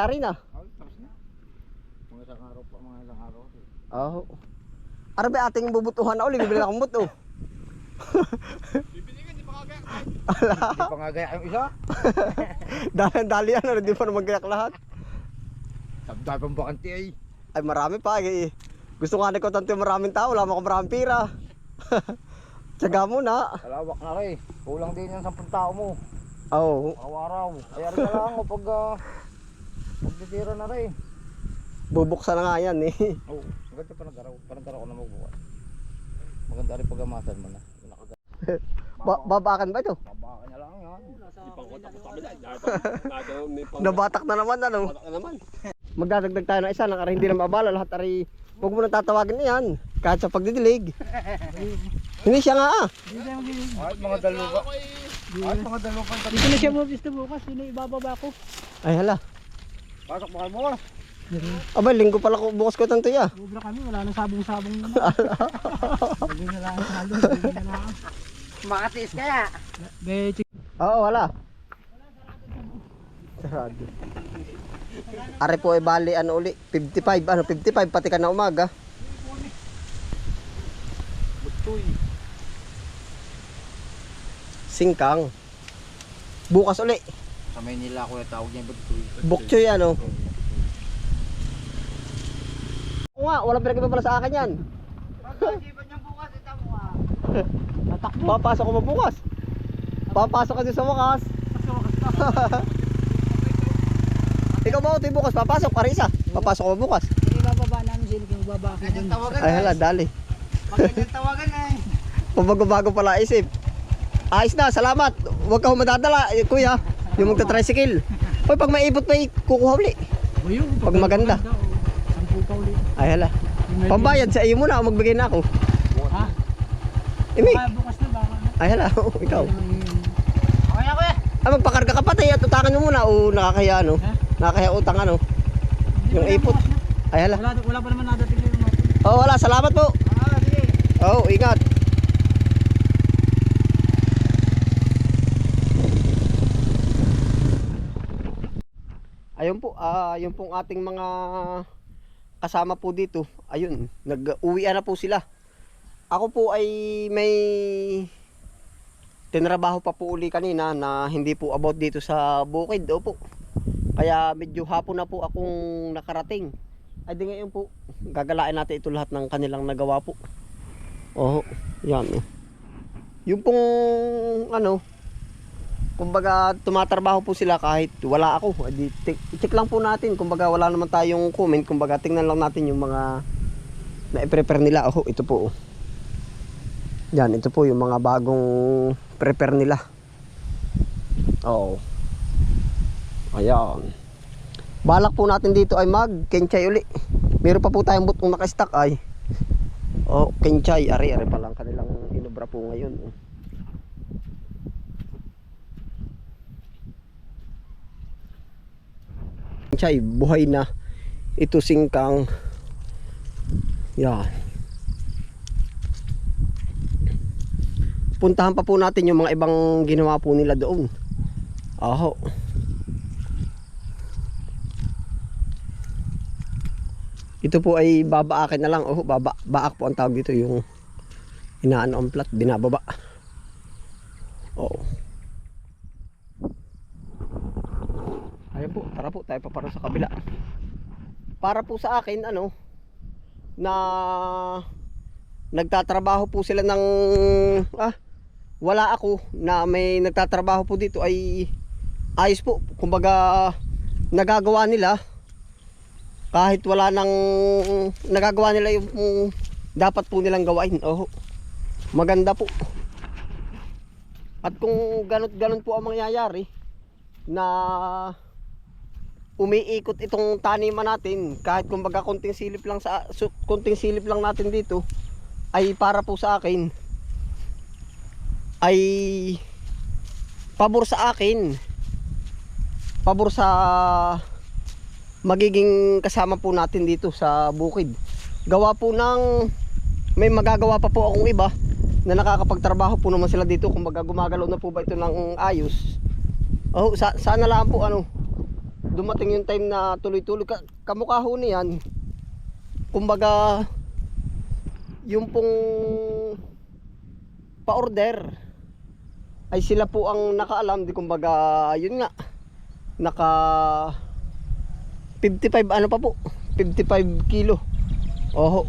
Tari na. Ay, tapos na. Mga isang araw pa, mga ilang araw. Oo. Arabe ating bubutuhan na uli, bibili akong buto. Hindi pa nga gaya yung isa. Dali, dali yan, ano, di pa naman gayak lahat. Sabdal pang bakanti ay. Ay, marami pa. Eh. Gusto nga ni ko tanto maraming tao, wala mo maraming pira. Tsaga mo na. Kalawak na rin. Kulang din yung 10 tao mo. Oo. Araw-araw. Kaya rin na lang mo pag uh, magtitira na rin. Bubuksan na nga yan eh. Oo. Maganda pa nag-araw. Panag-araw ko na magbukas. Maganda rin pag-amasan mo na. Ba babakan ba ito? Babaka niya lang yan. Nabatak na naman ano. naman. Magdadagdag tayo ng isa nang ari hindi na mabala lahat ari Huwag mo nang tatawagin niyan. Kahit sa pagdidilig. Hindi siya nga ah. Ay, mga dalawa. Ay, mga dalawa pa. Dito na siya mabis na bukas, sino ibababa ko? Ay hala. Pasok mo kayo bukas. Abay, linggo pala ko bukas ko tanto ya. Sobra kami, wala nang sabong-sabong na. Sabi na lang sa halo, sabi na lang. Makatiis kaya. Be. Oo, wala. Sarado. Are po ay bali ano uli, 55 ano 55 pati ka na umaga. Butoy. Singkang. Bukas uli. Sa Maynila ko yung tawag niya butoy. Bukchoy ano. Oo nga, walang pinag pala sa akin yan. Pag-isipan niyo bukas, ito mo ah. Tatakbo. Papasok ko ba bukas? Papasok ka din sa wakas. Ikaw ba ito bukas? Papasok, Parisa. Papasok ko ba bukas? Hindi bababa namin sila kung bababa ako dun. Ay hala, dali. Pag ganyan tawagan ay. Pabago-bago pala isip. Ayos na, salamat. Huwag ka madadala, eh, kuya. Yung magta-tricycle. Hoy, pag maipot pa, kukuha uli. O yun, Pag maganda. Sampu pa ulit. Ay hala. Pambayad sa iyo muna, magbigay na ako. Ha? Imi. Baka bukas na baka. Ay hala, ikaw. Okay na kuya. Ah, magpakarga ka pati at utakan mo muna. O, nakakaya ano. Ha? Nakakaya utang ano. Yung ipot. Ay hala. Wala, wala pa naman nadating yung mga. Oh, wala. Salamat po. Ah, sige. Oh, ingat. Ah, yun pong ating mga kasama po dito. Ayun, nag-uwi na po sila. Ako po ay may tinrabaho pa po uli kanina na hindi po about dito sa bukid. Opo. Kaya medyo hapon na po akong nakarating. Ay di ngayon po, gagalain natin ito lahat ng kanilang nagawa po. Oo, yan. Yung pong ano, kumbaga tumatrabaho po sila kahit wala ako. Adi, check lang po natin, kumbaga wala naman tayong comment, kumbaga tingnan lang natin yung mga na-prepare nila. Oh, ito po. oh. Yan, ito po yung mga bagong prepare nila. Oo. Ayan. Balak po natin dito ay mag kenchay uli. Meron pa po tayong butong naka-stack ay. Oh, kenchay. Ari, ari pa lang kanilang inobra po ngayon. oh. Kenchay, buhay na. Ito singkang. Yan. Puntahan pa po natin yung mga ibang ginawa po nila doon. Aho. Ito po ay babaakin na lang. Oh, baba, baak po ang tawag dito yung inaano plat, binababa. Oo. Ayun po, tara po, tayo pa para sa kabila. Para po sa akin, ano, na nagtatrabaho po sila ng, ah, wala ako na may nagtatrabaho po dito ay ayos po. Kumbaga, nagagawa nila kahit wala nang nagagawa nila yung dapat po nilang gawain. Oh, maganda po. At kung ganot ganon po ang mangyayari na umiikot itong taniman natin kahit kumbaga konting silip lang sa konting silip lang natin dito ay para po sa akin ay pabor sa akin pabor sa magiging kasama po natin dito sa bukid. Gawa po ng may magagawa pa po akong iba na nakakapagtrabaho po naman sila dito kung gumagalaw na po ba ito ng ayos. Oh, sa, sana lang po ano dumating yung time na tuloy-tuloy. Ka, kamukha ho niyan. Kumbaga yung pong pa-order ay sila po ang nakaalam. Di kumbaga yun nga. Naka 55 ano pa po? 55 kilo. Oho.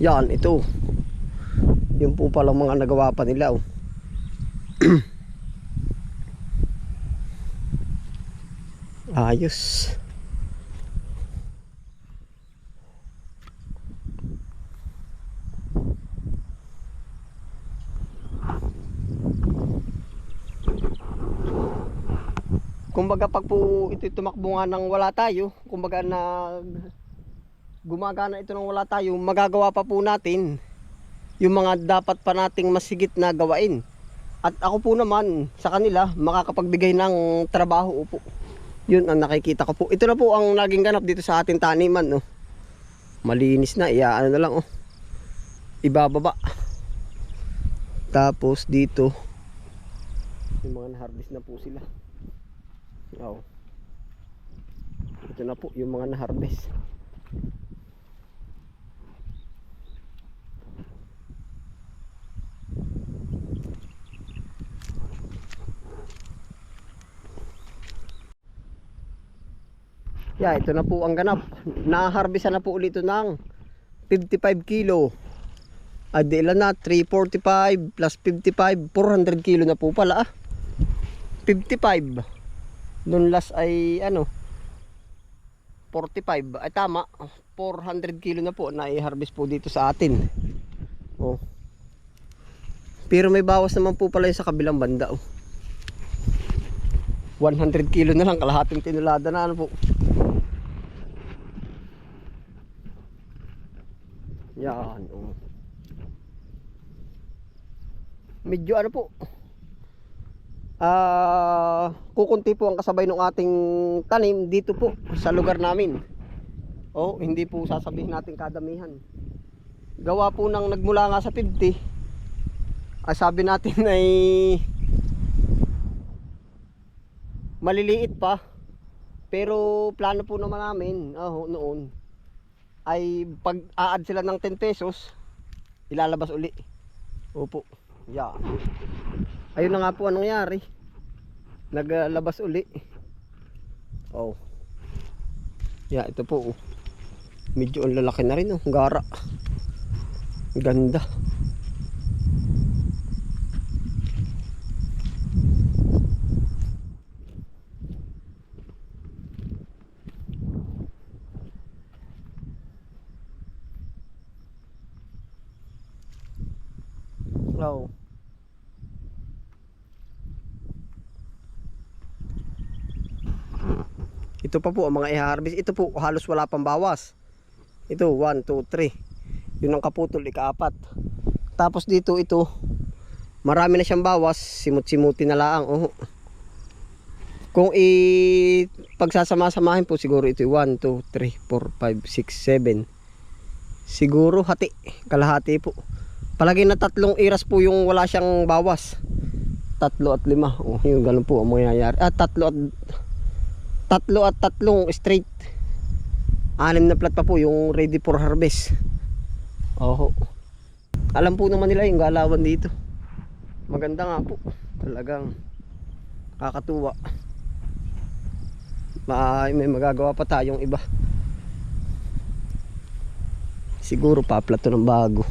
Yan ito. Yung po palang mga nagawa pa nila oh. ayos. Kumbaga pag po ito tumakbo nga ng wala tayo kumbaga na gumagana ito ng wala tayo magagawa pa po natin yung mga dapat pa nating masigit na gawain. At ako po naman sa kanila makakapagbigay ng trabaho po yun ang nakikita ko po. Ito na po ang naging ganap dito sa ating taniman no? Malinis na iya ano na lang oh. Ibababa. Tapos dito yung mga na-harvest na po sila. Oo. Ito na po yung mga na-harvest. Yeah, ito na po ang ganap. Na-harvest na po ulit ng 55 kilo. Ah, di ilan na? 345 plus 55, 400 kilo na po pala ah. 55. Noon last ay ano 45 ay tama 400 kilo na po na i-harvest po dito sa atin oh pero may bawas naman po pala sa kabilang banda oh 100 kilo na lang kalahating tinulada na ano po yan oh medyo ano po ah kukunti po ang kasabay ng ating tanim dito po sa lugar namin. Oh, hindi po sasabihin natin kadamihan. Gawa po ng nagmula nga sa 50. Ah, sabi natin ay maliliit pa. Pero plano po naman namin oh, noon ay pag aad sila ng 10 pesos ilalabas uli. Opo. Yeah. Ayun na nga po anong nangyari. Naglabas uli. Oh. Yeah, ito po. oh. Medyo ang lalaki na rin oh, gara. Ganda. Oh. Ito pa po ang mga i-harvest. Ito po halos wala pang bawas. Ito 1, 2, 3. Yun ang kaputol, ikaapat. Tapos dito ito, marami na siyang bawas. Simut-simuti na lang. Oh. Kung i pagsasama-samahin po siguro ito 1, 2, 3, 4, 5, 6, 7. Siguro hati, kalahati po. Palagi na tatlong iras po yung wala siyang bawas. Tatlo at lima. Oh, yung ganun po ang mangyayari. Ah, tatlo at tatlo at tatlong straight. Anim na plat pa po yung ready for harvest. Oho. Alam po naman nila yung galawan dito. Maganda nga po. Talagang kakatuwa. May, may magagawa pa tayong iba. Siguro paplato ng bago.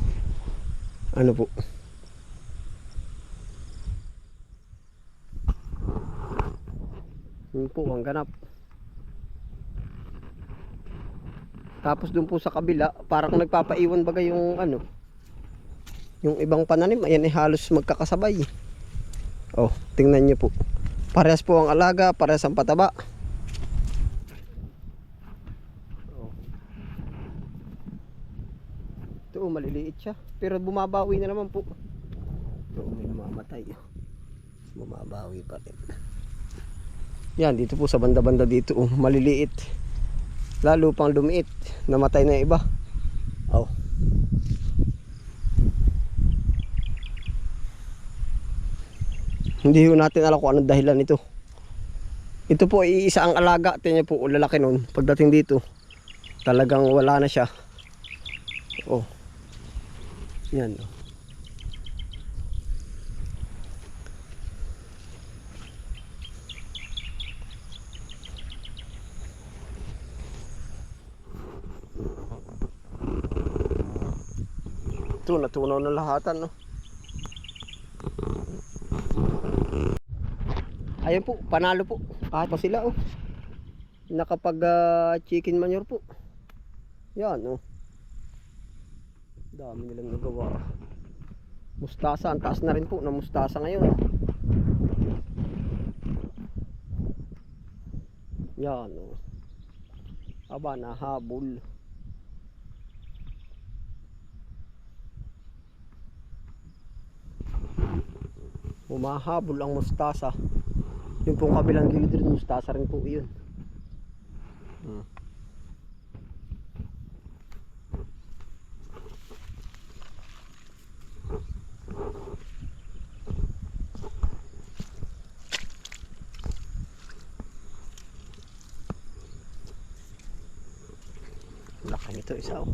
Ano po yun po ang ganap Tapos dun po sa kabila, parang nagpapaiwan baga yung ano, yung ibang pananim, ayan ay halos magkakasabay. Oh, tingnan niyo po. Parehas po ang alaga, parehas ang pataba. Oh. Ito, oh, maliliit siya. Pero bumabawi na naman po. Ito, may namamatay. Bumabawi pa rin. Yan, dito po sa banda-banda dito, oh, maliliit lalo pang lumiit namatay na iba oh hindi ho natin alam kung anong dahilan nito Ito po ay isa ang alaga. Tingnan po, lalaki nun. Pagdating dito, talagang wala na siya. Oh. Yan. oh. Ito, natunaw na lahatan, no? Ayun po, panalo po. Kahit pa sila, oh. Nakapag ah, chicken manure po. Yan, oh. Dami nilang nagawa. Mustasa, ang taas na rin po ng mustasa ngayon. Yan, oh. Aba, nahabol. Humahabol ang mustasa. Yung pong kabilang gilid rin, mustasa rin po yun. Hmm. Laki nito isa oh.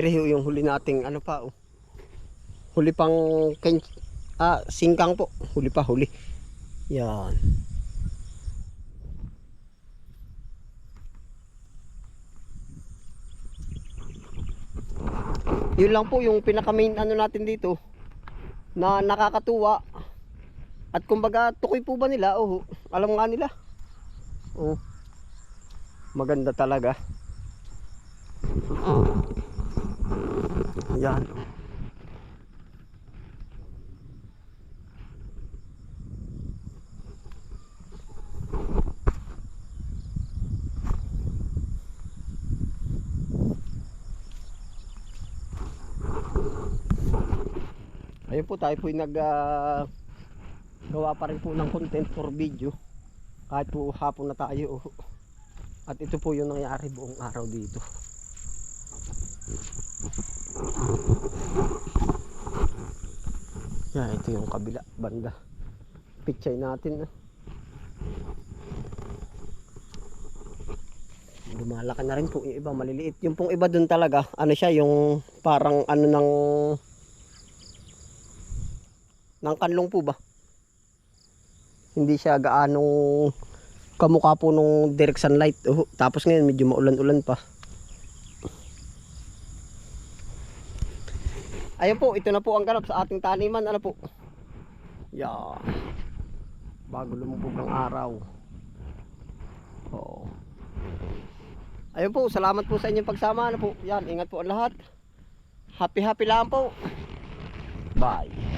Ireho yung huli nating ano pa oh. Huli pang ken ah singkang po. Huli pa huli. Yan. Yun lang po yung pinaka main ano natin dito na nakakatuwa. At kumbaga tukoy po ba nila? Oh, alam nga nila. Oh. Maganda talaga. Yan. Ayun po tayo po nag ah, gawa pa rin po ng content for video. Kahit po hapon na tayo at ito po yung nangyari buong araw dito yan ito yung kabila banda. Picture natin ah. lumalaki na rin po yung iba maliliit. Yung pong iba dun talaga ano siya yung parang ano ng ng kanlong po ba? Hindi siya gaanong kamukha po nung direct sunlight. Oh, tapos ngayon medyo maulan-ulan pa ayun po ito na po ang ganap sa ating taniman. Ano po? Yan bago lumubog ang araw. Oo ayun po salamat po sa inyong pagsama. Ano po? Yan ingat po ang lahat. Happy happy lang po. Bye